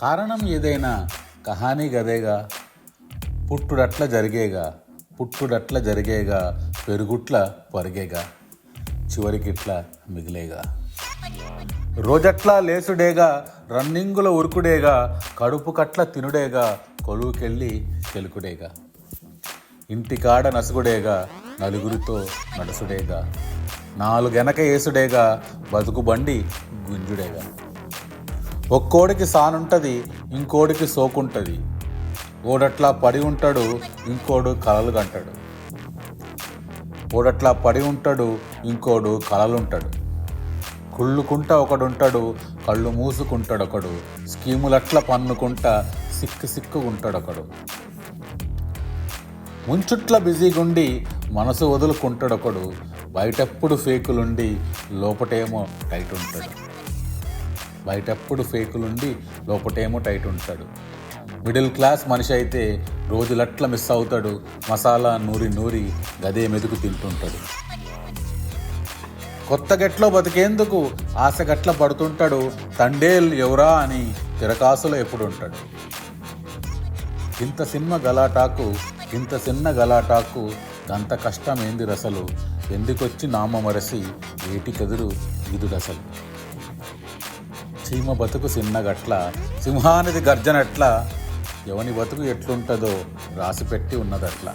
కారణం ఏదైనా కహానీ గదేగా పుట్టుడట్ల జరిగేగా పుట్టుడట్ల జరిగేగా పెరుగుట్ల పొరిగేగా చివరికిట్ల మిగిలేగా. రోజట్లా లేసుడేగా రన్నింగుల ఉరుకుడేగా కడుపు కట్ల తినుడేగా కొలువుకెళ్ళి కెలుకుడేగా. ఇంటికాడ నసుగుడేగా నలుగురితో నడుసుడేగా. నాలుగెనక ఏసుడేగా బతుకు బండి గుంజుడేగా. ఒక్కోడికి సానుంటది ఇంకోడికి సోకుంటది. ఓడట్లా పడి ఉంటాడు ఇంకోడు కలలు కంటాడు. ఓడట్లా పడి ఉంటాడు ఇంకోడు కలలుంటాడు. కుళ్ళుకుంటా ఒకడుంటాడు కళ్ళు మూసుకుంటాడు ఒకడు స్కీములట్ల పన్నుకుంటా సిక్కు సిక్కుకుంటాడు ఒకడు ముంచుట్ల బిజీగుండి మనసు వదులుకుంటాడు ఒకడు బయటెప్పుడు ఫేకులుండి లోపటేమో టైట్ ఉంటాడు బయటప్పుడు ఫేకులుండి లోపటేమో టైట్ ఉంటాడు. మిడిల్ క్లాస్ మనిషి అయితే రోజులట్ల మిస్ అవుతాడు మసాలా నూరి నూరి గదే మెతుకు తింటుంటాడు. కొత్త గట్లో బతికేందుకు ఆశ గట్ల పడుతుంటాడు తండేల్ ఎవరా అని తిరకాసులో ఎప్పుడుంటాడు. ఇంత సినిమ గలాటాకు ఇంత చిన్న గలాటాకు అంత కష్టం ఏంది రసలు? ఎందుకొచ్చి నామ మరసి ఏటికెదురు ఇదుడసలు చీమ బతుకు సిన్నగట్ల సింహానిది గర్జనట్ల ఎవని బతుకు ఎట్లుంటుందో రాసిపెట్టి ఉన్నదట్లా.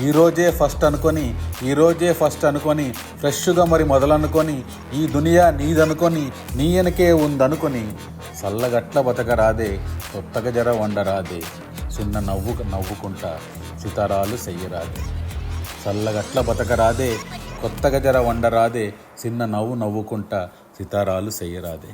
ఈరోజే ఫస్ట్ అనుకొని ఈరోజే ఫస్ట్ అనుకొని ఫ్రెష్గా మరి మొదలనుకొని ఈ దునియా నీదనుకొని నీ వెనకే ఉందనుకొని చల్లగట్ల బతకరాదే కొత్తగా జర వండరాదే చిన్న నవ్వు నవ్వుకుంటా సితారాలు చెయ్యరాదే చల్లగట్ల బతకరాదే కొత్తగా జర వండరాదే చిన్న నవ్వు నవ్వుకుంటా సితారాలు చెయ్యరాదే